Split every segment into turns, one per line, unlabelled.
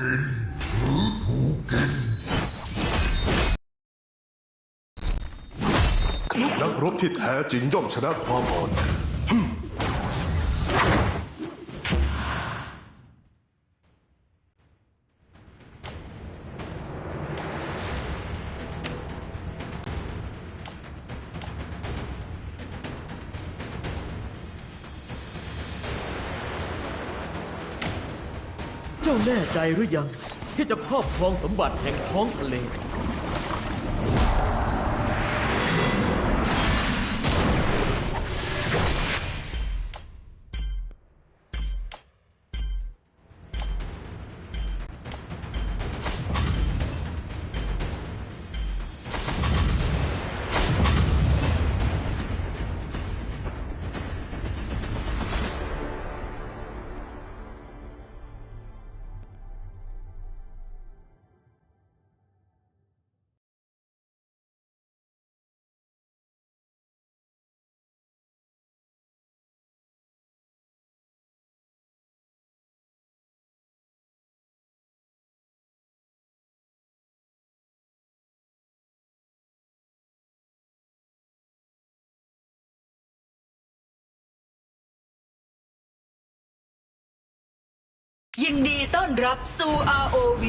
กินหรือถูกกิน
นักรบที่แท้จริงย่อมชนะความอ่อน แน่
ใจหรือยัง ที่จะครอบครองสมบัติแห่งท้องทะเล
ยินดีต้อนรับสู่ ROV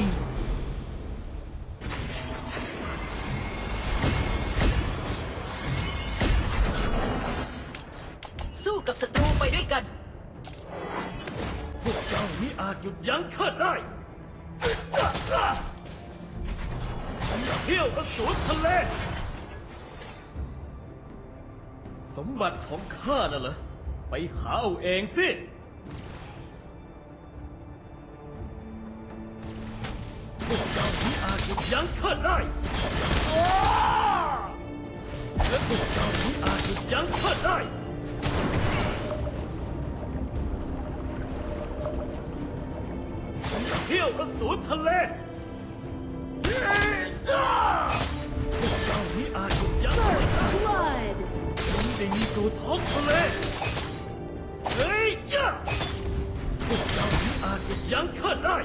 สู้กับศัตรูไปด้วยกัน
พวกเจ้านี้อาจหยุดยั้งข้าได้เที่ยวอสูรทะเล สมบัติของข้าน่ะเหรอ ไปหาเอาเองสิ ยั้งข้าได้และพวกเจ้านี้อาจหยุดยั้งข้าได้เที่ยวอสูรทะเลพวกเจ้านี้อาจหยุดยั้งข้าได้
Blood!
ลงดิ่งสู่ท้องทะเลเฮ้ยยะพวกเจ้านี้อาจหยุดยั้งข้าได้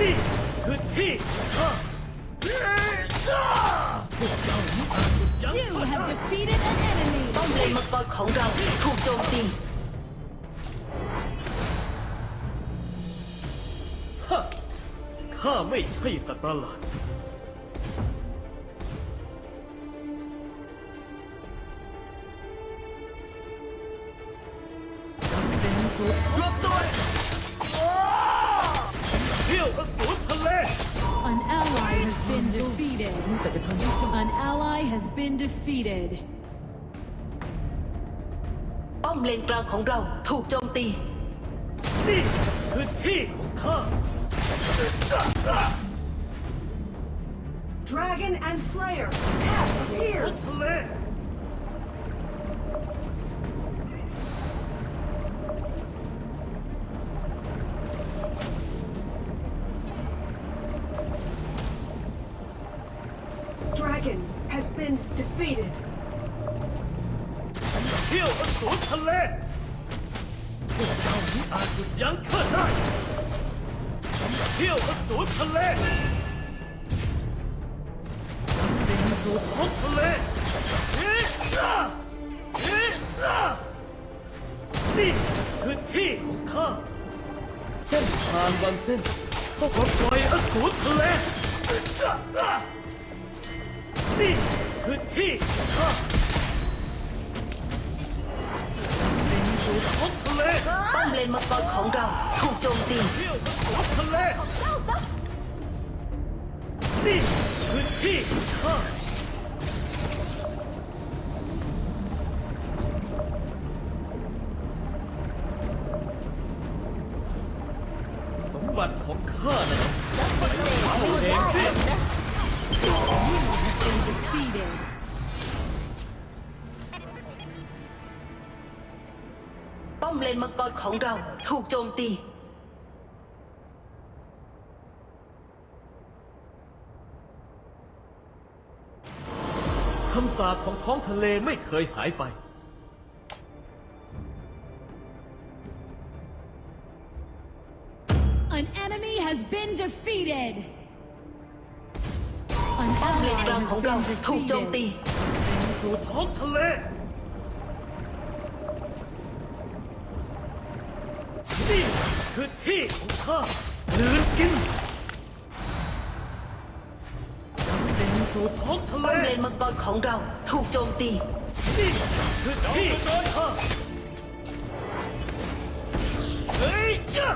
นี่คือที่ข้าพวกเจ้าไม่อาจหยุดยั้ง
You
ข้า
have
ได้
defeated an enemy!
ป้อมเลนมังกรของเราถูกโจมตี
ข้าไม่ใช่สัตว์ประหลาด
has been defeated.
ป้อมเลนกลางของเราถูกโจมตี
นี่คือที่ของข้า
Dragon and Slayer have
ท้ ดิ่งสู่ท้องทะเลนี่คือที่ของข้า เส้นทางบางเส้นต้องปลดปล่อยอสูรทะเลนี่คือที่ของข้าดิ่งสู่ท้องทะเล
ป้อมเลนมังกรของเราถูกโจมตี
เที่ยวอสูรทะเลนี่คือที่ของข้า ของข้านะไปหาเอาเองสิ
Been defeated.
ป้อมเลนมังกรของเราถูกโจมตี
ฮำสาปของท้องทะเลไม่เคยหายไป
defeated. An
ป้อมเล
ally
นกลาง
has
ของเรา
been
ถูกโจมตี
defeated.
สู่ท้องทะเล นี่คือที่ของข้าลืนกินเป็นสู่ท้องทะเล
ป้อมเลนมังกรของเราถูกโจมตี
นี่คือที่ของข้าเฮ้ยยะ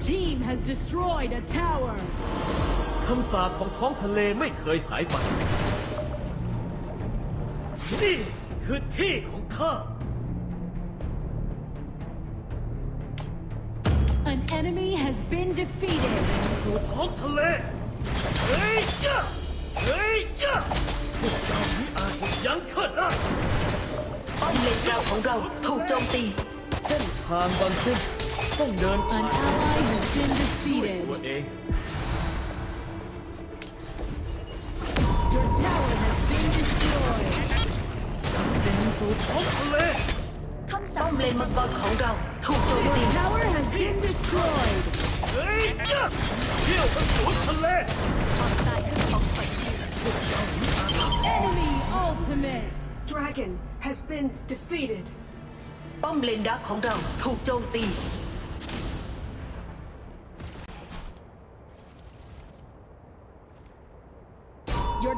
team has destroyed a tower.
คำสาปของท้องทะเลไม่เคยหายไป นี่คือที่ของข้า
An enemy has been defeated.
สู่ท้องทะเล เฮ้ยยะเฮ้ยยะพวกเจ้านี้อาจหยุดยั้งข้าได้
ป้อมเลนกลางของเราถูกโจมตี
เส้นทางบางเส้น ต้องเดิน
An
ผ่าน
ally has been
ตัว
defeated.
เอง
Your tower has been destroyed.
เป็นสู่ท้องทะเล
ป้อมเลนมังกรของเราถูกโจม
Your
ตี
tower has been destroyed.
เฮ้ยยะเที่ยวกระสูนทะเล
Enemy ultimate.
Dragon has been defeated.
ป้อมเลนดักของเราถูกโจมตี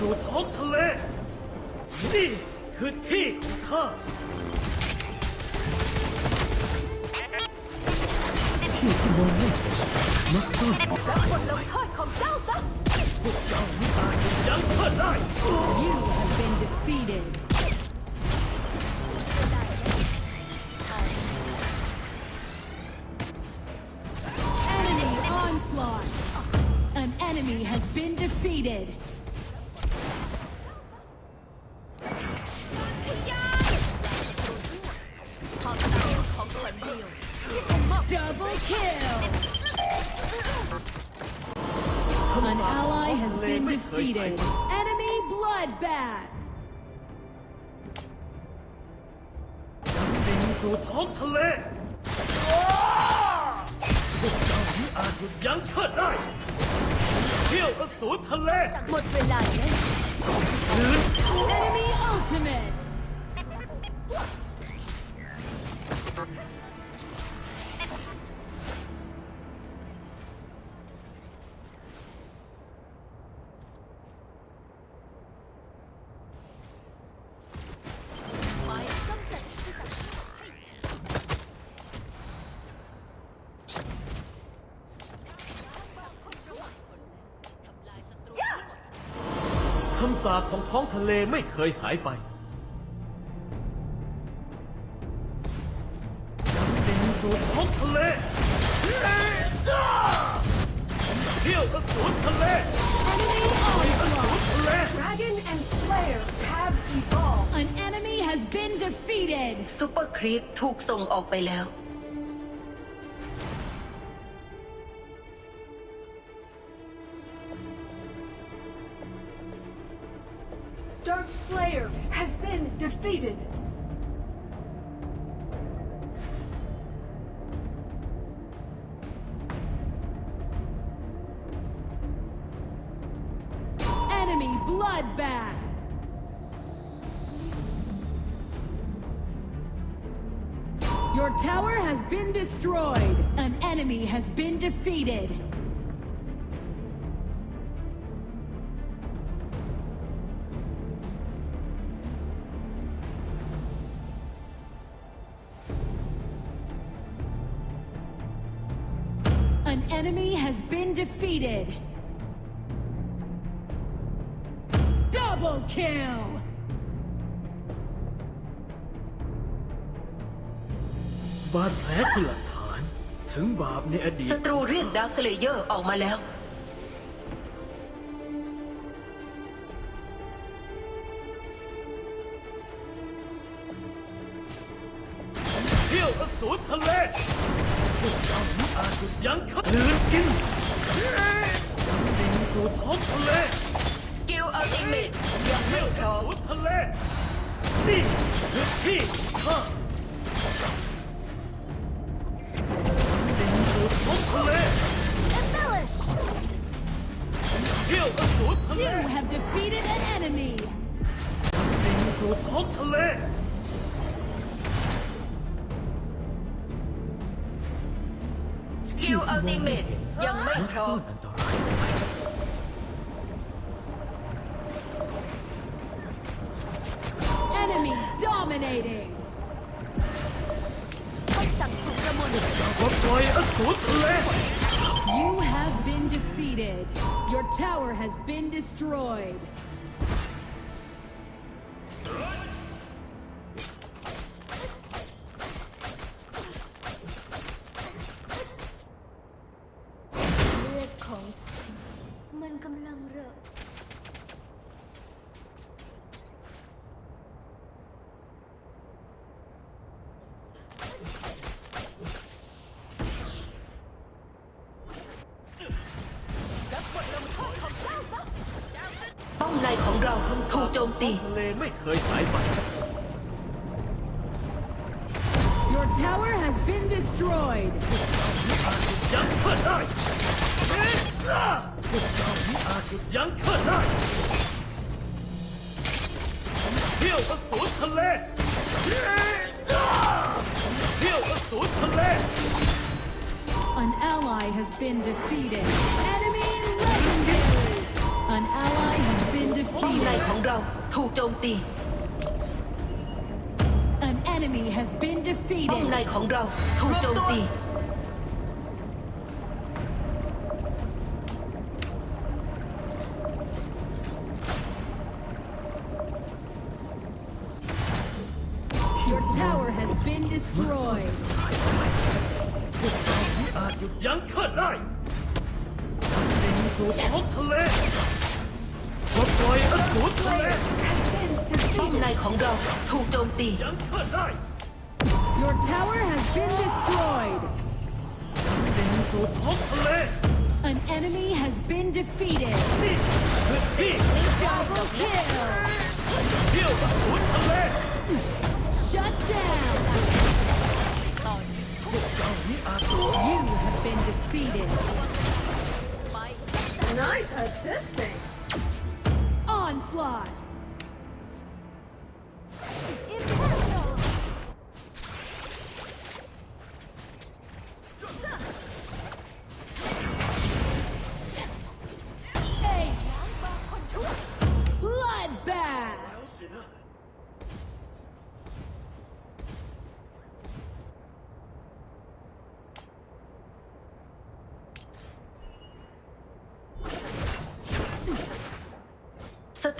สู่ท้องทะเล นี่คือที่ของข้าพวกเจ้าไม่อาจหยุดยั้งข้าได้
You have been defeated.
ทะเลพวกเจ้านี้อาจหยุดยั้งข้าได้เที่ยวอสูรทะเล
หมดเวลาแล้ว
คืน
Enemy ultimate.
Yeah! คำสาปของ ท้องทะเลไม่เคยหายไปดิ่งสู่ท้องทะเลเที่ยวอสูรทะเล
Enemy onslaught.
ทะเล
Dragon and Slayer have evolved.
An enemy has been defeated.
ซูเปอร์ครีปถูกส่งออกไปแล้ว
defeated!
Enemy bloodbath! Your tower has been destroyed! An enemy has been defeated! Been defeated. Double kill.
บาดแผลคือหลักฐานถึงบาปในอดีต
ศัตรูเรียกดาร์คสเลเยอร์ออกมาแล้ว
เที่ยวอสูรทะเลพวกเจ้ามิอาจหยุดยั้งข้าลืนกิน ยังดิ่งสู่ท้องทะเล
สกิลอัลติเมตยังไม่พร้อม
สู่ทะเลนี่คือที่ของข้ายังดิ่งสู่ท้องทะเล
Embellish.
เที่ยวอสูรทะเล
You have defeated an enemy.
ดิ่งสู่ท้องทะเล
สกิลอัลติเมตยังไม่พร้อ
ซ่อ
ม
นอันตรายเอาไว้
Enemy dominating.
ปลดปล่อยอสูรทะเล
You have been defeated. Your tower has been destroyed.
ถูกโจมตี
ทะเลไม่เคยหายไป
Your tower has been destroyed.
ยังเกิดได้เอ๊ะอะพวกเจ้ามิอาจหยุดยั้งเกิดได้เที่ยวอสูรทะเลเอ๊ะอะเที่ยวอสูรทะเล
An ally has been defeated. Enemy legendary. An ally has been
ป้อมใน
defeated.
ของเราถูกโจมตี
An enemy has been
ป้อมใน
defeated.
ของเราถูกโจมตี
has been
defeated.
Double kill. Shut down. You have been defeated.
Nice assisting.
Onslaught.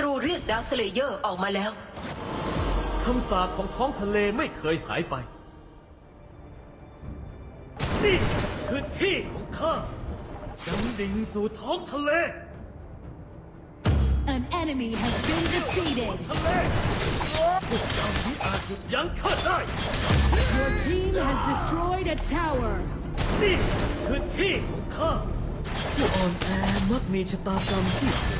ตรูเรียกดาร์คสเลเยอร์ออกมาแล้ว
คำสาปของท้องทะเลไม่เคยหายไป นี่คือที่ของข้ายังดิ่งสู่ท้องทะเล
An enemy has been defeated.
ทะเลพวกเจ้ามิอาจหยุดยั้งข้าได้
Your team has destroyed a tower.
นี่คือที่ของข้าผู้อ่อนแอมักมีชะตากรรมที่เสื่อม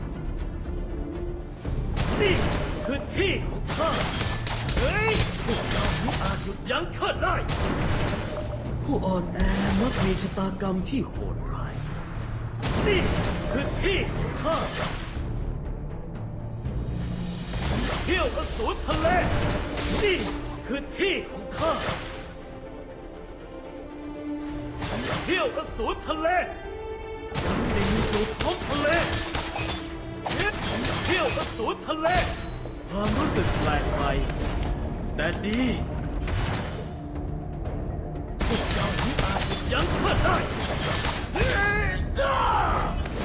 นี่คือที่ของข้าเฮ้ยพวกเจ้าไม่อาจหยุดยั้งข้าได้ ผู้อ่อนแอมักมีชะตากรรมที่โหดร้าย นี่คือที่ของข้าเที่ยวอสูรทะเล นี่คือที่ของข้าเที่ยวอสูรทะเลยังดิ่งสู่ท้องทะเล ที่ยวอสูรทะเล ความรู้สึกแปลกใหม่แต่ดีพวกเจ้ามิอาจหยุดยั้งข้าได้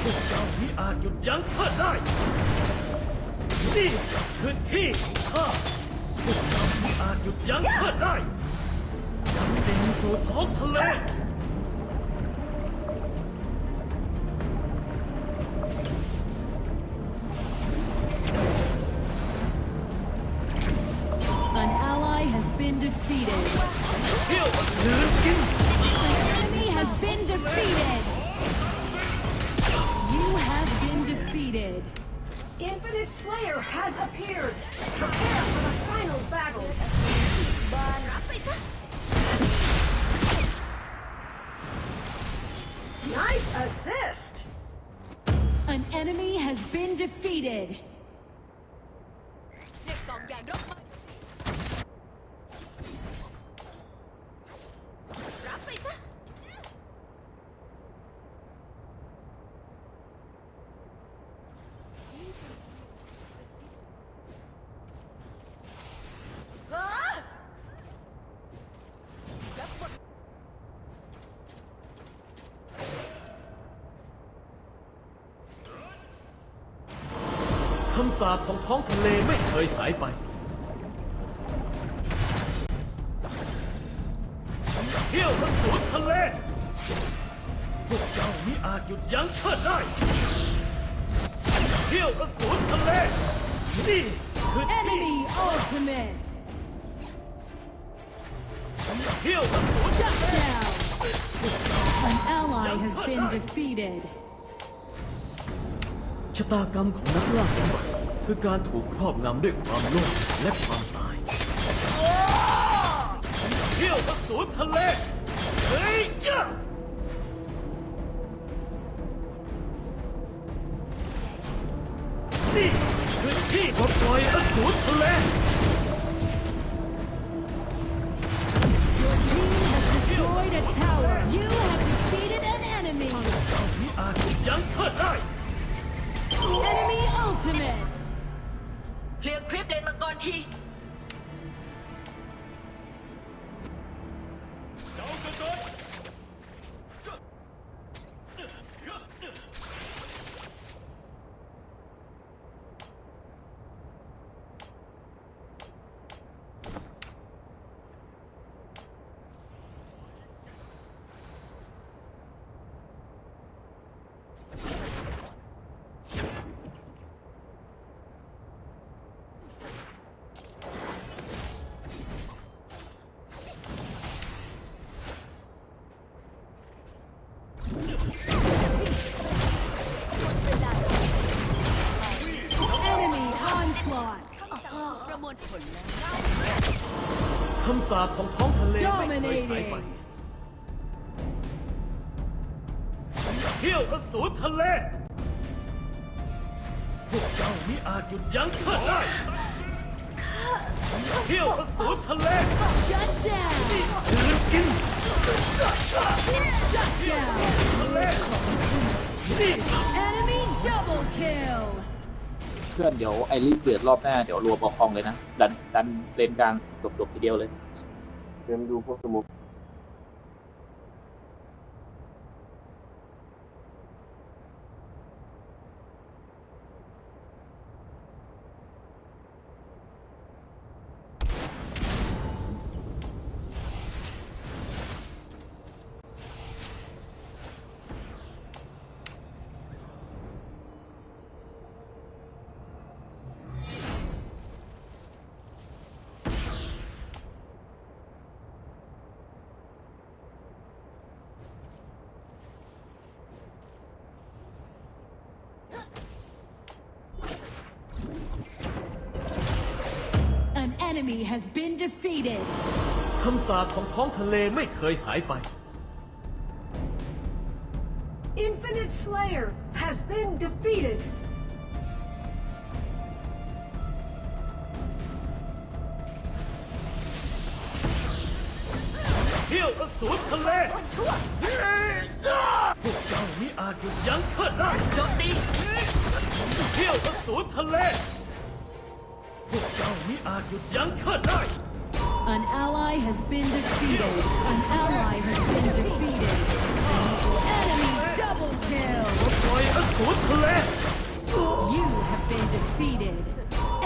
พวกเจ้ามิอาจหยุดยั้งข้าได้ นี่คือที่ของข้าพวกเจ้ามิอาจหยุดยั้งข้าได้ยังดิ่งสู่ท้องทะเล
defeated. The enemy has been defeated. You have been defeated.
Infinite Slayer has appeared. Prepare for the final battle. Nice assist.
An enemy has been defeated.
คำสาปของท้องทะเลไม่เคยหายไป เที่ยวอสูรทะเล พวกเจ้ามิอาจหยุดยั้งข้าได้ เที่ยวอสูรทะเล นี่คือที่
Enemy ultimate.
เที่ยวอสูร
Shut down. An ally has been defeated.
ชะตากรรมของนักล่าสมบัติคือการถูกครอบงำด้วยความโลภและความตาย เที่ยวอสูรทะเล เฮ้ยยะนี่คือที่ปลดปล่อยอสูรทะเล
Your team has destroyed a tower. You have defeated an enemy.
มิอาจหยุดยั้งข้าได้
Enemy ultimate.
เคลียร์คลิปเลนมังกรที
ประมวลผลแล้ว
คำสาปของท้องทะเลไม่เคยหายไป
Dominating.
เที่ยวอสูรทะเล พวกเจ้ามิอาจหยุดยั้งข้าได้เที่ยวอสูรทะเล
Shut down.
คืนกิน
Shut down.
ทะเลนี่
Enemy double kill.
เพื่อนเดี๋ยวไอรีบเดือดรอบหน้าเดี๋ยวรวมเอาคองเลยนะดันดันเลนกลางจบๆทีเดียวเลย
เตรียมดูพวกสมุก
enemy has been defeated.
คำสาปของท้องทะเลไม่เคยหายไป
Infinite Slayer has been defeated.
เที่ยวอสูรทะเลพวกเจ้ามิอาจหยุดยั้งข้าได้
โจมตี
เที่ยวอสูรทะเลพวกเจ้า มิอาจหยุดยั้งข้าได้
An ally has been defeated. An ally has been defeated. Enemy double kill.
ปล่อยอสูรทะเล
You have been defeated.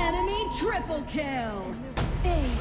Enemy triple kill. Ace.